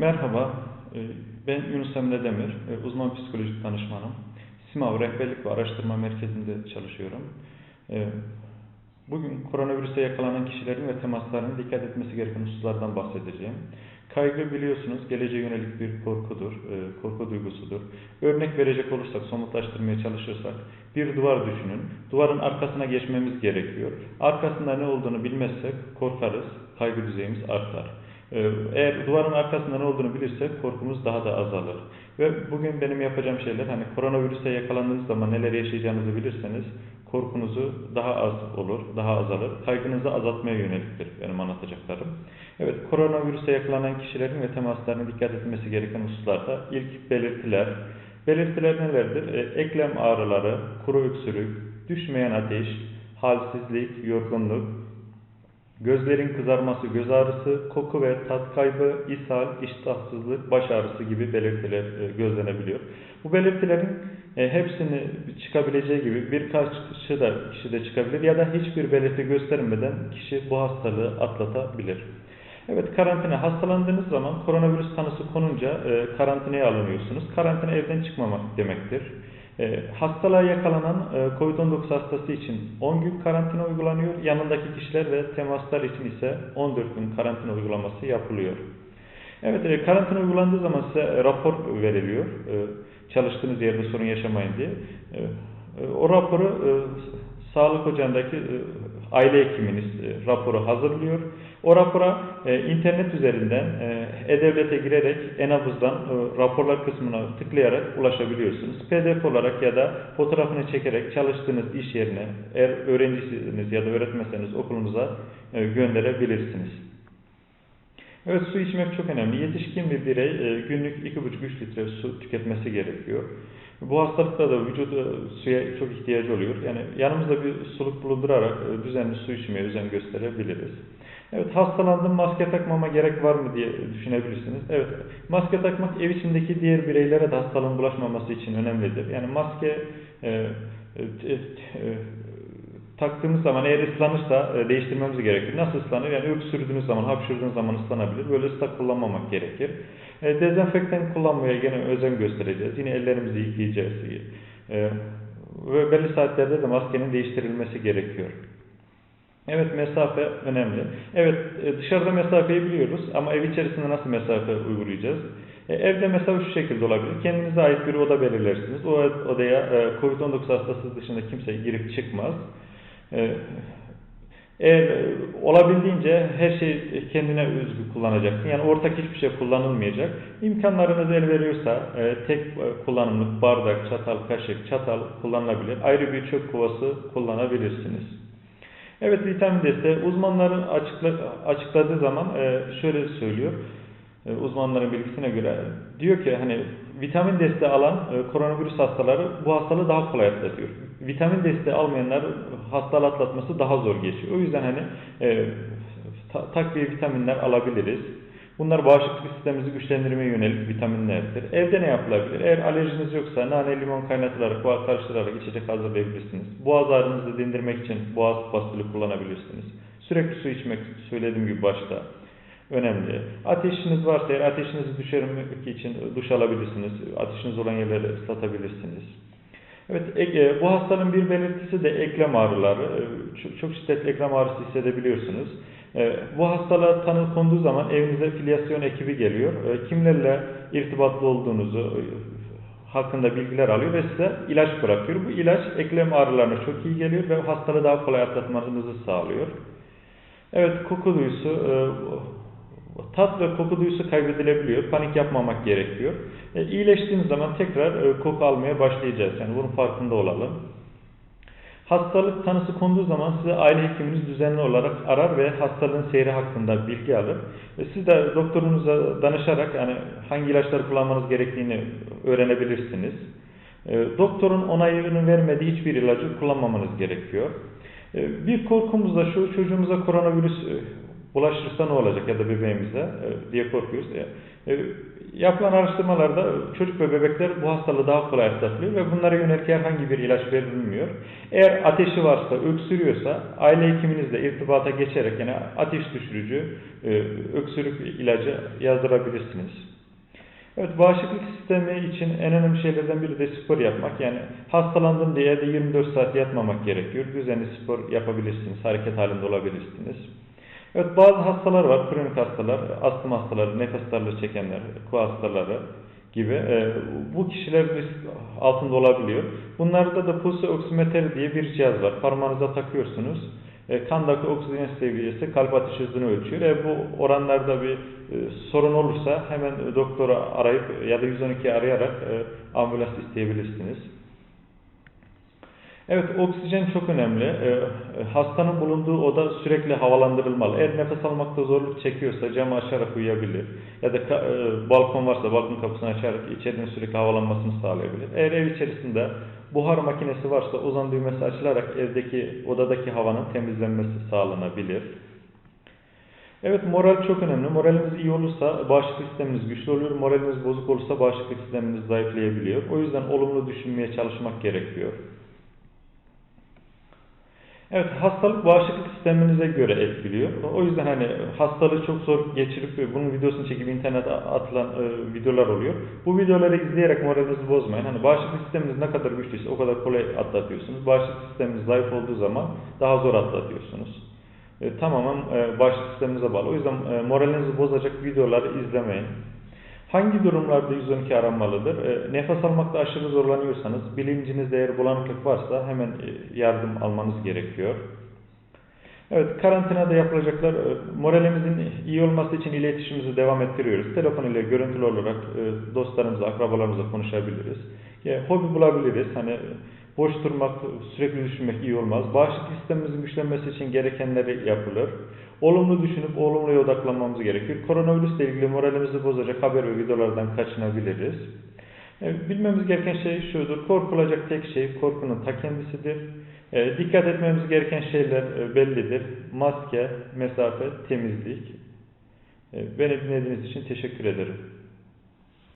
Merhaba, e, ben Yunus Emre Demir, e, uzman psikolojik danışmanım. SİMAV Rehberlik ve Araştırma Merkezi'nde çalışıyorum. E, Bugün koronavirüse yakalanan kişilerin ve temaslarının dikkat etmesi gereken hususlardan bahsedeceğim. Kaygı biliyorsunuz geleceğe yönelik bir korkudur, korku duygusudur. Örnek verecek olursak, somutlaştırmaya çalışırsak, bir duvar düşünün. Duvarın arkasına geçmemiz gerekiyor. Arkasında ne olduğunu bilmezsek korkarız, kaygı düzeyimiz artar. Ee, eğer duvarın arkasında ne olduğunu bilirsek korkumuz daha da azalır. Ve bugün benim yapacağım şeyler hani koronavirüse yakalandığınız zaman neler yaşayacağınızı bilirseniz korkunuzu daha az olur, daha azalır. Kaygınızı azaltmaya yöneliktir benim anlatacaklarım. Evet, koronavirüse yakalanan kişilerin ve temaslarına dikkat etmesi gereken hususlarda ilk belirtiler. Belirtiler nelerdir? E, eklem ağrıları, kuru öksürük, düşmeyen ateş, halsizlik, yorgunluk, Gözlerin kızarması, göz ağrısı, koku ve tat kaybı, ishal, iştahsızlık, baş ağrısı gibi belirtiler e, gözlenebiliyor. Bu belirtilerin e, hepsini çıkabileceği gibi birkaç kişi de, kişi de çıkabilir ya da hiçbir belirti göstermeden kişi bu hastalığı atlatabilir. Evet karantina hastalandığınız zaman koronavirüs tanısı konunca e, karantinaya alınıyorsunuz. Karantina evden çıkmamak demektir. E, hastalığa yakalanan e, COVID-19 hastası için 10 gün karantina uygulanıyor. Yanındaki kişiler ve temaslar için ise 14 gün karantina uygulaması yapılıyor. Evet, e, karantina uygulandığı zaman size rapor veriliyor. E, çalıştığınız yerde sorun yaşamayın diye. E, e, o raporu e, sağlık ocağındaki e, aile hekiminiz e, raporu hazırlıyor. O rapora e, internet üzerinden e, e-devlete girerek en-hafızdan e, raporlar kısmına tıklayarak ulaşabiliyorsunuz. PDF olarak ya da fotoğrafını çekerek çalıştığınız iş yerine eğer öğrencisiniz ya da öğretmenseniz okulunuza e, gönderebilirsiniz. Evet su içmek çok önemli. Yetişkin bir birey e, günlük 2,5-3 litre su tüketmesi gerekiyor. Bu hastalıkta da vücudu suya çok ihtiyacı oluyor. Yani yanımızda bir suluk bulundurarak e, düzenli su içmeye özen gösterebiliriz. Evet hastalandım maske takmama gerek var mı diye düşünebilirsiniz. Evet maske takmak ev içindeki diğer bireylere de hastalığın bulaşmaması için önemlidir. Yani maske e, e, e, taktığımız zaman eğer ıslanırsa e, değiştirmemiz gerekir. Nasıl ıslanır? Yani öksürdüğünüz zaman, hapşırdığınız zaman ıslanabilir. Böyle ıslak kullanmamak gerekir. E, dezenfektan kullanmaya gene özen göstereceğiz. Yine ellerimizi yıkayacağız. E, ve belli saatlerde de maskenin değiştirilmesi gerekiyor. Evet mesafe önemli. Evet e, dışarıda mesafeyi biliyoruz ama ev içerisinde nasıl mesafe uygulayacağız? E, evde mesafe şu şekilde olabilir. Kendinize ait bir oda belirlersiniz. O odaya e, COVID-19 hastası dışında kimse girip çıkmaz. Eğer olabildiğince her şey kendine özgü kullanacaksın. Yani ortak hiçbir şey kullanılmayacak. İmkanlarınız el veriyorsa tek kullanımlık bardak, çatal, kaşık, çatal kullanılabilir. Ayrı bir çöp kovası kullanabilirsiniz. Evet vitamin desteği uzmanların açıkla, açıkladığı zaman e, şöyle söylüyor. E, uzmanların bilgisine göre diyor ki hani vitamin desteği alan e, koronavirüs hastaları bu hastalığı daha kolay atlatıyor. Vitamin desteği almayanlar hastalığı atlatması daha zor geçiyor. O yüzden hani e, ta, takviye vitaminler alabiliriz. Bunlar bağışıklık sistemimizi güçlendirmeye yönelik vitaminlerdir. Evde ne yapılabilir? Eğer alerjiniz yoksa nane limon kaynatılarak, boğaz karıştırarak içecek hazırlayabilirsiniz. Boğaz ağrınızı dindirmek için boğaz pastülü kullanabilirsiniz. Sürekli su içmek söylediğim gibi başta önemli. Ateşiniz varsa eğer ateşinizi düşürmek için duş alabilirsiniz. Ateşiniz olan yerleri ıslatabilirsiniz. Evet, e, bu hastalığın bir belirtisi de eklem ağrıları. E, çok şiddetli eklem ağrısı hissedebiliyorsunuz. E, bu hastalığa tanı konduğu zaman evinize filyasyon ekibi geliyor. Kimlerle irtibatlı olduğunuzu hakkında bilgiler alıyor ve size ilaç bırakıyor. Bu ilaç eklem ağrılarına çok iyi geliyor ve hastalığı daha kolay atlatmanızı sağlıyor. Evet, koku duyusu tat ve koku duyusu kaybedilebiliyor. Panik yapmamak gerekiyor. E, iyileştiğiniz zaman tekrar e, koku almaya başlayacağız. Yani bunun farkında olalım. Hastalık tanısı konduğu zaman size aile hekiminiz düzenli olarak arar ve hastalığın seyri hakkında bilgi alır. E, siz de doktorunuza danışarak yani hangi ilaçları kullanmanız gerektiğini öğrenebilirsiniz. E, doktorun onayını vermediği hiçbir ilacı kullanmamanız gerekiyor. E, bir korkumuz da şu çocuğumuza koronavirüs e, bulaşırsa ne olacak ya da bebeğimize e, diye korkuyoruz. E, yapılan araştırmalarda çocuk ve bebekler bu hastalığı daha kolay atlatılıyor ve bunlara yönelik herhangi bir ilaç verilmiyor. Eğer ateşi varsa, öksürüyorsa aile hekiminizle irtibata geçerek yani ateş düşürücü e, öksürük ilacı yazdırabilirsiniz. Evet, bağışıklık sistemi için en önemli şeylerden biri de spor yapmak. Yani hastalandın diye de 24 saat yatmamak gerekiyor. Düzenli spor yapabilirsiniz, hareket halinde olabilirsiniz. Evet, bazı hastalar var, kronik hastalar, astım hastaları, nefes darlığı çekenler, ku hastaları gibi. Ee, bu kişiler risk altında olabiliyor. Bunlarda da pulse oksimetre diye bir cihaz var. Parmağınıza takıyorsunuz. E, kandaki oksijen seviyesi kalp atış hızını ölçüyor. E, bu oranlarda bir e, sorun olursa hemen doktora arayıp ya da 112 arayarak e, ambulans isteyebilirsiniz. Evet, oksijen çok önemli. E, hastanın bulunduğu oda sürekli havalandırılmalı. Eğer nefes almakta zorluk çekiyorsa camı açarak uyuyabilir. Ya da e, balkon varsa balkon kapısını açarak içerinin sürekli havalanmasını sağlayabilir. Eğer ev içerisinde buhar makinesi varsa ozan düğmesi açılarak evdeki odadaki havanın temizlenmesi sağlanabilir. Evet moral çok önemli. Moraliniz iyi olursa bağışıklık sisteminiz güçlü oluyor. Moraliniz bozuk olursa bağışıklık sisteminiz zayıflayabiliyor. O yüzden olumlu düşünmeye çalışmak gerekiyor. Evet hastalık bağışıklık sisteminize göre etkiliyor. O yüzden hani hastalığı çok zor geçirip bunun videosunu çekip internete atılan e, videolar oluyor. Bu videoları izleyerek moralinizi bozmayın. Hani bağışıklık sisteminiz ne kadar güçlüyse o kadar kolay atlatıyorsunuz. Bağışıklık sisteminiz zayıf olduğu zaman daha zor atlatıyorsunuz. E, tamamen e, bağışıklık sisteminize bağlı. O yüzden e, moralinizi bozacak videoları izlemeyin. Hangi durumlarda 112 aranmalıdır? E, nefes almakta aşırı zorlanıyorsanız, bilincinizde eğer bulanıklık varsa hemen e, yardım almanız gerekiyor. Evet, karantinada yapılacaklar, e, moralimizin iyi olması için iletişimimizi devam ettiriyoruz. Telefon ile görüntülü olarak e, dostlarımızla, akrabalarımızla konuşabiliriz. E, hobi bulabiliriz. Hani boş durmak, sürekli düşünmek iyi olmaz. Bağışıklık sistemimizin güçlenmesi için gerekenleri yapılır. Olumlu düşünüp olumluya odaklanmamız gerekiyor. Koronavirüsle ilgili moralimizi bozacak haber ve videolardan kaçınabiliriz. E, bilmemiz gereken şey şudur. Korkulacak tek şey korkunun ta kendisidir. E, dikkat etmemiz gereken şeyler e, bellidir. Maske, mesafe, temizlik. Beni dinlediğiniz için teşekkür ederim.